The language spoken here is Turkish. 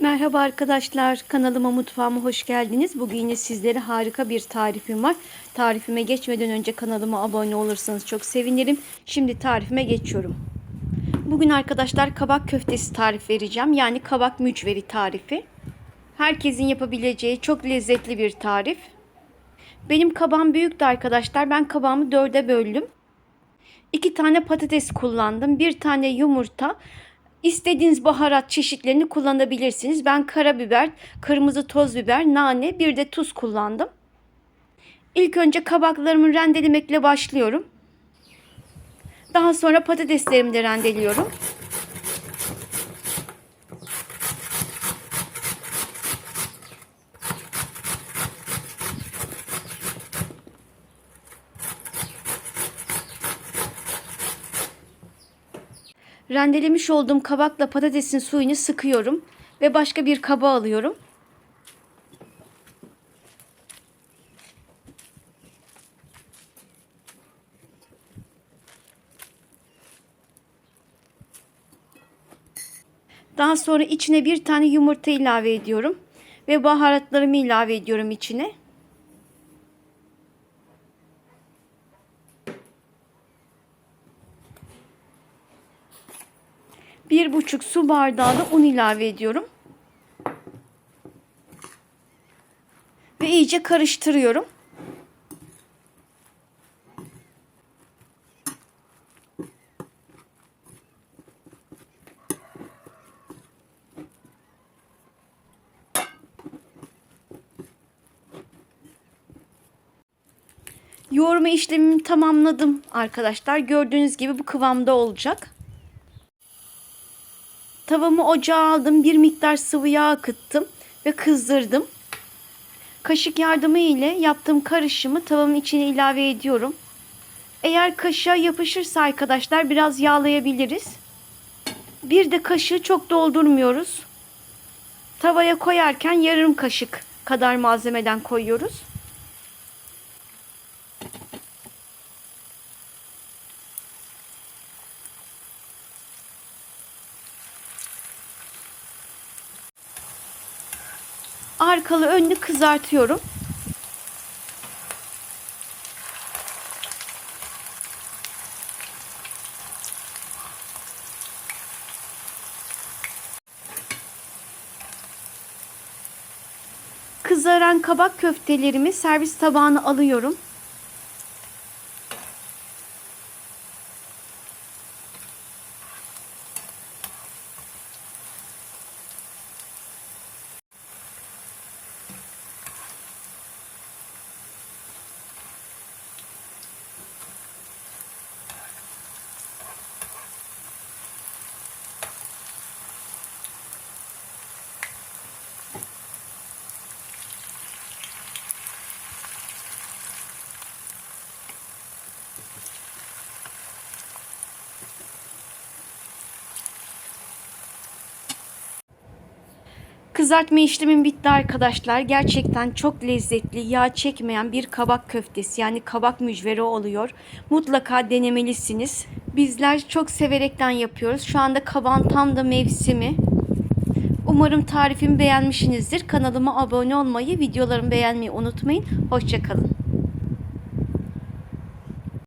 Merhaba arkadaşlar, kanalıma mutfağıma hoş geldiniz. Bugün yine sizlere harika bir tarifim var. Tarifime geçmeden önce kanalıma abone olursanız çok sevinirim. Şimdi tarifime geçiyorum. Bugün arkadaşlar kabak köftesi tarif vereceğim. Yani kabak mücveri tarifi. Herkesin yapabileceği çok lezzetli bir tarif. Benim kabağım büyüktü arkadaşlar. Ben kabağımı dörde böldüm. İki tane patates kullandım. Bir tane yumurta. İstediğiniz baharat çeşitlerini kullanabilirsiniz. Ben karabiber, kırmızı toz biber, nane, bir de tuz kullandım. İlk önce kabaklarımı rendelemekle başlıyorum. Daha sonra patateslerimi de rendeliyorum. Rendelemiş olduğum kabakla patatesin suyunu sıkıyorum ve başka bir kaba alıyorum. Daha sonra içine bir tane yumurta ilave ediyorum ve baharatlarımı ilave ediyorum içine. Bir buçuk su bardağı da un ilave ediyorum. Ve iyice karıştırıyorum. Yoğurma işlemimi tamamladım arkadaşlar. Gördüğünüz gibi bu kıvamda olacak. Tavamı ocağa aldım. Bir miktar sıvı yağ akıttım ve kızdırdım. Kaşık yardımı ile yaptığım karışımı tavamın içine ilave ediyorum. Eğer kaşığa yapışırsa arkadaşlar biraz yağlayabiliriz. Bir de kaşığı çok doldurmuyoruz. Tavaya koyarken yarım kaşık kadar malzemeden koyuyoruz. Arkalı önlü kızartıyorum. Kızaran kabak köftelerimi servis tabağına alıyorum. Kızartma işlemim bitti arkadaşlar. Gerçekten çok lezzetli, yağ çekmeyen bir kabak köftesi yani kabak mücveri oluyor. Mutlaka denemelisiniz. Bizler çok severekten yapıyoruz. Şu anda kabağın tam da mevsimi. Umarım tarifimi beğenmişsinizdir. Kanalıma abone olmayı, videolarımı beğenmeyi unutmayın. Hoşçakalın.